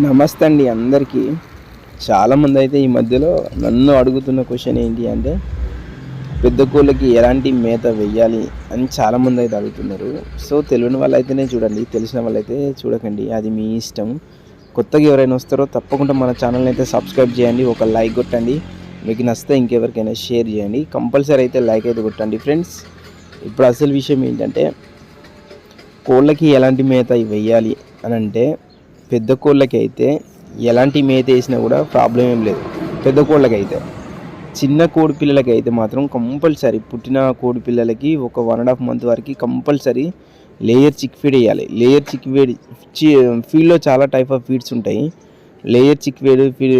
నమస్తే అండి అందరికీ. చాలామంది అయితే ఈ మధ్యలో నన్ను అడుగుతున్న క్వశ్చన్ ఏంటి అంటే పెద్ద కోళ్ళకి ఎలాంటి మేత వెయ్యాలి అని చాలామంది అయితే అడుగుతున్నారు. సో తెలియని వాళ్ళైతేనే అయితేనే చూడండి తెలిసిన వాళ్ళైతే చూడకండి. అది మీ ఇష్టం. కొత్తగా ఎవరైనా వస్తారో తప్పకుండా మన ఛానల్ని అయితే సబ్స్క్రైబ్ చేయండి ఒక లైక్ కొట్టండి. మీకు నచ్చితే ఇంకెవరికైనా షేర్ చేయండి. కంపల్సరీ అయితే లైక్ అయితే కొట్టండి. ఫ్రెండ్స్ ఇప్పుడు అసలు విషయం ఏంటంటే కోళ్ళకి ఎలాంటి మేత వెయ్యాలి అని అంటే పెద్ద కోళ్ళకి అయితే ఎలాంటి మేత వేసినా కూడా ప్రాబ్లం ఏం లేదు. పెద్ద కోళ్ళకైతే. చిన్న కోడి పిల్లలకి అయితే మాత్రం కంపల్సరీ పుట్టిన కోడి పిల్లలకి ఒక వన్ అండ్ హాఫ్ మంత్ వరకు కంపల్సరీ లేయర్ చిక్ ఫీడ్ వేయాలి. లేయర్ చిక్ ఫీడ్ ఫీడ్లో చాలా టైప్ ఆఫ్ ఫీడ్స్ ఉంటాయి. Layer chick feed feed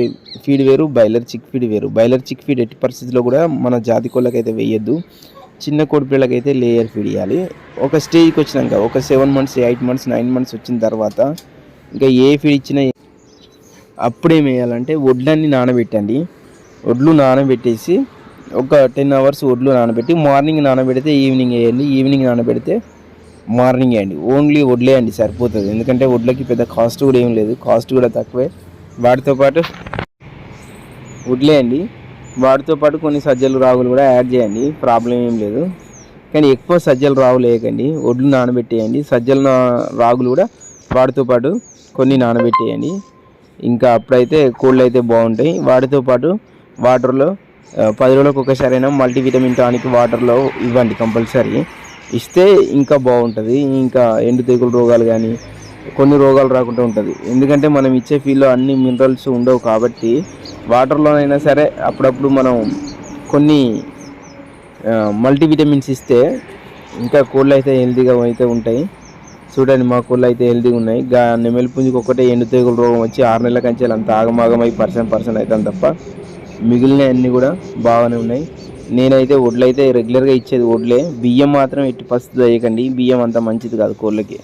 feed వేరు బైలర్ చిక్ ఫీడ్ వేరు. బైలర్ చిక్ ఫీడ్ ఎట్టి పరిస్థితిలో కూడా మన జాతి కోళ్ళకైతే వేయద్దు. చిన్న కోడి పిల్లలకి అయితే లేయర్ ఫీడ్ ఇవ్వాలి ఒక స్టేజ్కి వచ్చినాక ఒక seven months eight months nine months వచ్చిన తర్వాత ఇంకా ఏ ఫీడ్ ఇచ్చినా అప్పుడేం వేయాలంటే వడ్లన్నీ నానబెట్టండి. వడ్లు నానబెట్టేసి ఒక టెన్ అవర్స్ వడ్లు నానబెట్టి మార్నింగ్ నానబెడితే ఈవినింగ్ వేయండి ఈవినింగ్ నానబెడితే మార్నింగ్ వేయండి. ఓన్లీ వడ్లేయండి సరిపోతుంది. ఎందుకంటే వడ్లకి పెద్ద కాస్ట్ కూడా ఏం లేదు. కాస్ట్ కూడా తక్కువే. వాటితో పాటు వడ్లేయండి వాటితో పాటు కొన్ని సజ్జలు రాగులు కూడా యాడ్ చేయండి. ప్రాబ్లం ఏం లేదు. కానీ ఎక్కువ సజ్జలు రాగులు వేయకండి. వడ్లు నానబెట్టేయండి. సజ్జల నా- రాగులు కూడా వాటితో పాటు కొన్ని నానబెట్టేయండి. ఇంకా అప్పుడైతే కోళ్ళు అయితే బాగుంటాయి. వాటితో పాటు వాటర్లో పది రోజులకు ఒకసారైనా మల్టీవిటమిన్ టానిక్ వాటర్లో ఇవ్వండి కంపల్సరీ. ఇస్తే ఇంకా బాగుంటుంది. ఇంకా ఎండు తెగులు రోగాలు కానీ కొన్ని రోగాలు రాకుండా ఉంటుంది. ఎందుకంటే మనం ఇచ్చే ఫీల్లో అన్ని మినరల్స్ ఉండవు కాబట్టి వాటర్లోనైనా సరే అప్పుడప్పుడు మనం కొన్ని మల్టీవిటమిన్స్ ఇస్తే ఇంకా కోళ్ళు అయితే హెల్తీగా అయితే ఉంటాయి. చూడండి మా కోళ్ళు అయితే హెల్తీగా ఉన్నాయి. గా నెమలి పుంజుకి ఒకటే ఎండు తెగులు రోగం వచ్చి ఆరు నెలల కంచెలు అంత ఆగమాగమై పర్సెంట్ పర్సెంట్ అవుతాను తప్ప మిగిలిన అన్నీ కూడా బాగానే ఉన్నాయి. నేనైతే వడ్లు అయితే రెగ్యులర్గా ఇచ్చేది వడ్లే. బియ్యం మాత్రం ఎట్టి పరిస్థితి వేయకండి. బియ్యం అంత మంచిది కాదు కోళ్ళకి.